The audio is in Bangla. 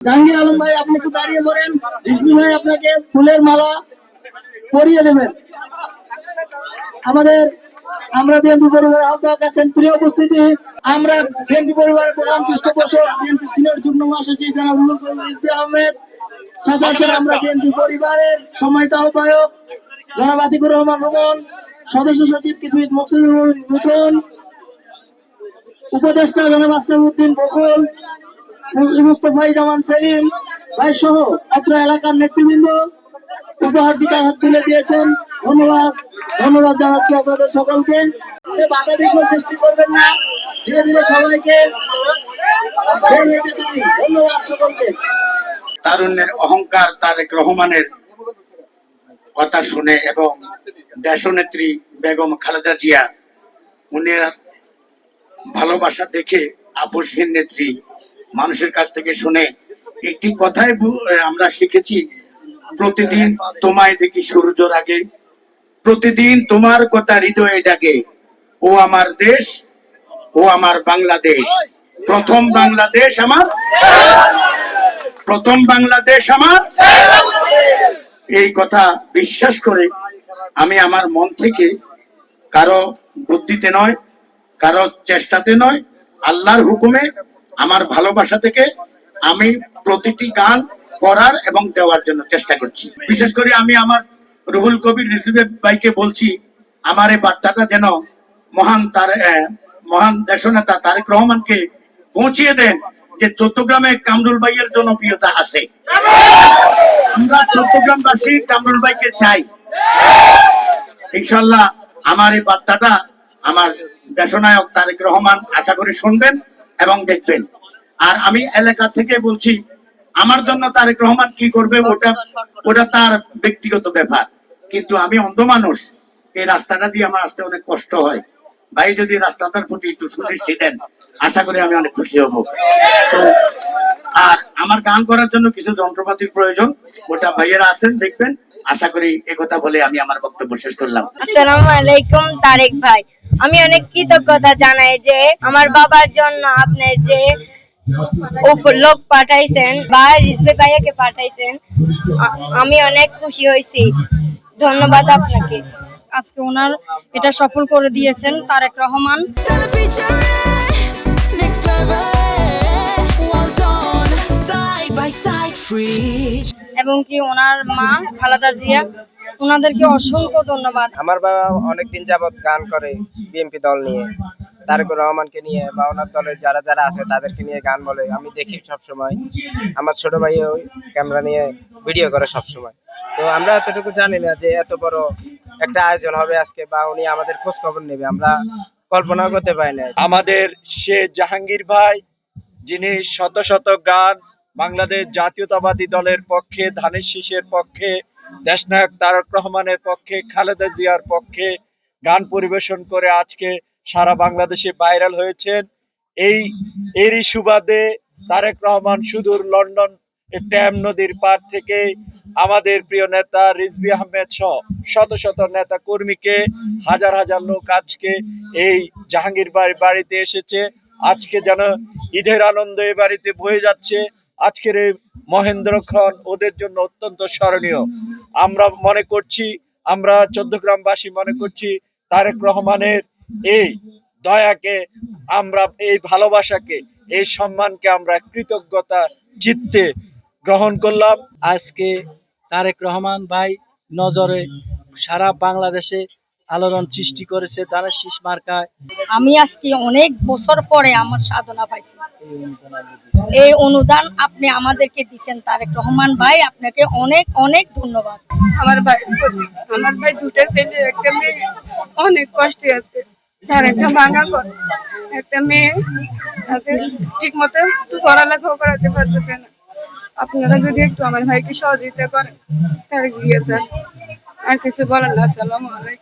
জাহাঙ্গীর আলম ভাই, আপনি একটু দাঁড়িয়ে পড়েন রিজভি ভাই আপনাকে ফুলের মালা পরিয়ে দেবেন। আমাদের আমরা বিএনপি পরিবারের আহ্বায়ক আছেন, প্রিয় উপস্থিতি, আমরা বিএনপি পরিবারের প্রধান পৃষ্ঠপোষক, বিএনপি সিনিয়র যুগ্ম মহাসচিব জনাব রুহুল আহমেদ, সাথে আছেন আমরা বিএনপি পরিবারের সম্মানিত আহ্বায়ক জনাব আতিকুর রহমান রোমন, সদস্য সচিব কিতবিদ মুক্তিদুল মিঠুন উপদেষ্টা জনাব আসলাম উদ্দিন বকুল মুস্তফাই জামান সেলিম ভাই সহ অত্র এলাকার নেতৃবৃন্দ, উপহার দিতে হাত তুলে দিয়েছেন। ধন্যবাদ ধন্যবাদ জানাচ্ছি আপনাদের সকলকে। বাধা বিঘ্ন সৃষ্টি করবেন না। ধীরে ধীরে সবাইকে ধন্যবাদ সকলকে। তারুণ্যের অহংকার তারেক রহমানের কথা শুনে এবং দেশনেত্রী বেগম খালেদা জিয়া, উনি ভালোবাসা দেখে আপোষহীন নেত্রী মানুষের কাছ থেকে শুনে একটি কথাই আমরা শিখেছি, প্রতিদিন তোমায় দেখি সূর্যর আগে প্রতিদিন তোমার কথা হৃদয়ে ডাকে ও আমার দেশ, ও আমার বাংলাদেশ, প্রথম বাংলাদেশ আমার, প্রথম বাংলাদেশ আমার। এই কথা বিশ্বাস করে আমি আমার মন থেকে কারও বুদ্ধিতে নয়, কারও চেষ্টাতে নয়, আল্লাহর হুকুমে আমার ভালোবাসা থেকে আমি প্রতিটি গান করার এবং দেওয়ার জন্য চেষ্টা করছি। বিশেষ করে আমি আমার রুহুল কবির রিজভে ভাইকে বলছি, আমার এই বার্তাটা যেন মহান তার মহান দেশনেতা তারেক রহমানকে পৌঁছিয়ে দেন যে চট্টগ্রামে কামরুল ভাইয়ের জনপ্রিয়তা আছে। আমরা চট্টগ্রামবাসী কামরুল ভাইকে চাই। ইনশাল্লাহ আমার এই বার্তাটা আমার দেশনায়ক তারেক রহমান আশা করি শুনবেন। এবং দেখবেন। আর আমি এলাকা থেকে বলছি, আমার জন্য তারেক রহমান কি করবে, ওটা ওটা তার ব্যক্তিগত ব্যাপার। কিন্তু আমি অন্ধ মানুষ, এই রাস্তাটা দিয়ে আমার আসতে অনেক কষ্ট হয়। ভাই, যদি রাস্তাটার প্রতি একটু সুদৃষ্টি দেন, আশা করি আমি অনেক খুশি হব। আর আমার গান করার জন্য কিছু যন্ত্রপাতির প্রয়োজন, ওটা ভাইয়েরা আছেন, দেখবেন। আশা করি একথা বলে আমি আমার বক্তব্য শেষ করলাম। আসসালামু আলাইকুম, তারেক ভাই। আমি অনেক কৃতজ্ঞতা জানাই যে আমার বাবার জন্য আপনি যে উপ- লোক পাঠাইছেন বা রিজবে ভাইয়াকে পাঠাইছেন আমি অনেক খুশি হয়েছি ধন্যবাদ আপনাকে। আজকে ওনার এটা সফল করে দিয়েছেন তারেক রহমান. এবং কি ওনার মা খালাদা জিয়া ওনাদেরকে অসংখ্য ধন্যবাদ। আমার বাবা অনেকদিন যাবত গান করে বিএনপি দল নিয়ে। তারেকুর রহমানকে নিয়ে বা ওনার দলের যারা যারা আছে তাদেরকে নিয়ে গান বলে। আমি দেখি সব সময় আমার ছোট ভাই ওই ক্যামেরা নিয়ে ভিডিও করে সব সময় তো আমরা এতটুকু জানি না যে এত বড় একটা আয়োজন হবে আজকে বা উনি আমাদের খোঁজ খবর নেবে। আমরা কল্পনা করতে পারি না আমাদের সে জাহাঙ্গীর ভাই যিনি শত শত গান বাংলাদেশ জাতীয়তাবাদী দলের পক্ষে ধানের শীষের পক্ষে দেশনায়ক তারক রহমানের পক্ষে, খালেদা জিয়ার পক্ষে গান পরিবেশন করে আজকে সারা বাংলাদেশে ভাইরাল হয়েছেন। এই, এরই সুবাদে তারেক রহমান সুদূর লন্ডন ট্যাম নদীর পার থেকে আমাদের প্রিয় নেতা রিজবি আহমেদ সহ শত শত নেতা কর্মীকে, হাজার হাজার লোক আজকে এই জাহাঙ্গীর বাড়ি বাড়িতে এসেছে। আজকে যেন ঈদের আনন্দ এই বাড়িতে বয়ে যাচ্ছে। আজকের এই মহেন্দ্রক্ষণ ওদের জন্য অত্যন্ত স্মরণীয়। আমরা মনে করছি, আমরা চোদ্দগ্রামবাসী মনে করছি তারেক রহমানের এই দয়াকে, আমরা এই ভালোবাসাকে, এই সম্মানকে আমরা কৃতজ্ঞতা চিত্তে গ্রহণ করলাম। আজকে তারেক রহমান ভাই নজরে সারা বাংলাদেশে আলোড়ন সৃষ্টি করেছে দানের শীষ মার্কায়। আমি আজকে অনেক বছর পরে আমার সাধনা পাইছি। এই অনুদান আপনি আমাদেরকে দিচ্ছেন তারেক রহমান ভাই আপনাকে অনেক অনেক ধন্যবাদ। আমার ভাই আমার ভাই দুটো ছেলে একটা মেয়ে। অনেক কষ্টে আছে। তার একটা ভাঙা ঘর একটা মেয়ে আছে। ঠিক মতো একটু পড়ালেখাও করাতে পারতেছে না। আপনারা যদি একটু আমার ভাইকে সহযোগিতা করেন তার গিয়ে স্যার। আর কিছু বলেন না আসসালামু আলাইকুম।